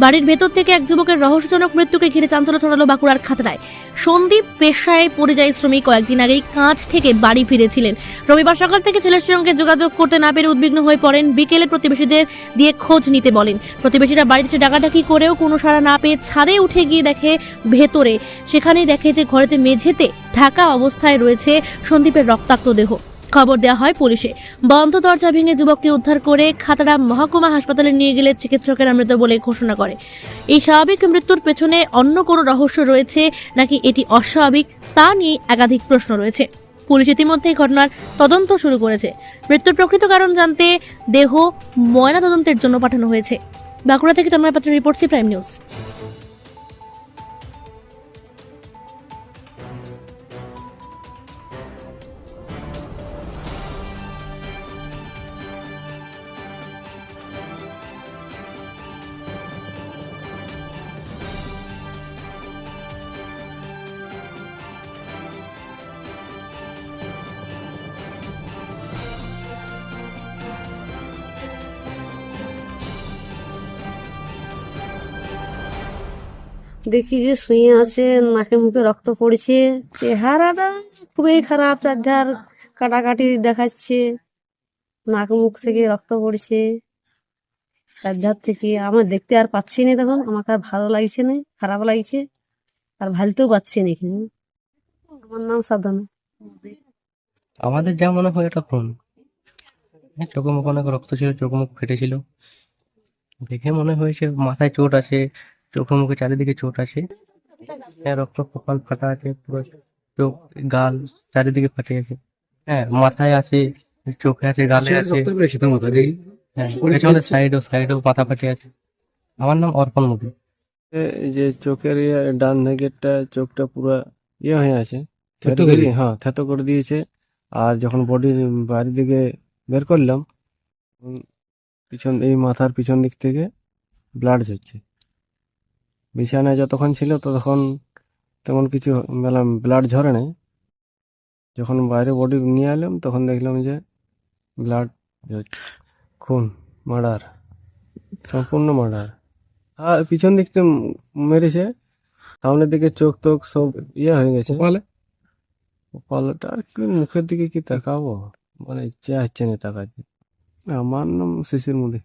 বাড়ির ভেতর থেকে এক যুবকের রহস্যজনক মৃত্যুকে ঘিরে চাঞ্চল্য ছড়ালো বাঁকুড়ার খাতড়ায় সন্দীপ পেশায় পরিযায়ী শ্রমিক কয়েকদিন আগেই কাঁচ থেকে বাড়ি ফিরেছিলেন। রবিবার সকাল থেকে ছেলের সঙ্গে যোগাযোগ করতে না পেরে উদ্বিগ্ন হয়ে পড়েন বিকেলে প্রতিবেশীদের দিয়ে খোঁজ নিতে বলেন। প্রতিবেশীরা বাড়িতে ডাকাডাকি করেও কোনো সাড়া না পেয়ে ছাদে উঠে গিয়ে দেখে ভেতরে। সেখানেই দেখে যে ঘরেতে মেঝেতে ঢাকা অবস্থায় রয়েছে সন্দীপের রক্তাক্ত দেহ। খবর দেওয়া হয় পুলিশে। বন্ধ দরজা ভেঙে যুবককে উদ্ধার করে খাতড়া মহকুমা হাসপাতালে নিয়ে গেলে চিকিৎসকেরা মৃত বলে ঘোষণা করে। এই স্বাভাবিক মৃত্যুর পেছনে অন্য কোনো রহস্য রয়েছে নাকি এটি অস্বাভাবিক তা নিয়ে একাধিক প্রশ্ন রয়েছে। পুলিশ ইতিমধ্যে ঘটনার তদন্ত শুরু করেছে। মৃত্যুর প্রকৃত কারণ জানতে দেহ ময়না তদন্তের জন্য পাঠানো হয়েছে। বাঁকুড়া থেকে তন্ময় পাত্রের রিপোর্ট সি প্রাইম নিউজ। দেখছি যে শুয়ে আছে নাকে মুখে রক্ত পড়ছে চেহারাটা খুবই খারাপ তার ধার কাটাকাটি দেখাচ্ছে নাক মুখ থেকে রক্ত পড়ছে। তার ধার থেকে আমার দেখতে আর পাচ্ছি না তখন আমাকে আর ভালো লাগছে না খারাপ লাগছে আর ভালতেও পাচ্ছি না এখানে। আমার নাম সাধনা। আমাদের যা মনে হয় এটা হ্যাঁ, চোখে মুখে অনেক রক্ত ছিল চোখ মুখ ফেটেছিল। দেখে মনে হয়েছে মাথায় চোট আছে চোখে মুখে চারিদিকে চোট আছে। হ্যাঁ রক্ত কপাল ফাটা আছে পুরো চোখ গাল চারিদিকে ফাটে আছে। হ্যাঁ মাথায় আছে চোখে আছে গালে আছে। হ্যাঁ পেছনে সাইডও সাইডও মাথা ফাটে আছে। আমার নাম অর্পণ মুখী এই যে চোখের ইয়ে ডান দিকেরটা চোখটা পুরো ইয়ে হয়ে আছে। হ্যাঁ থেতো করে দিয়েছে। আর যখন বডির বাইরের দিকে বের করলাম উম, পিছন এই মাথার পিছন দিক থেকে ব্লাড ঝরছে। বিছানায় যতক্ষণ ছিল ততক্ষণ তেমন কিছু ব্লাড ঝরে নাই। যখন বাইরে বডি নিয়ে এলাম তখন দেখলাম যে ব্লাড খুন মার্ডার সম্পূর্ণ মার্ডার আর পিছন দিকটা মেরেছে সামনের দিকে চোখ টোক সব ইয়ে হয়ে গেছে। কপালে? কপালটা আর কি মুখের দিকে কি তাকাবো? মানে ইচ্ছা হচ্ছে না তাকাতে। আমার নাম শিশির মুদি।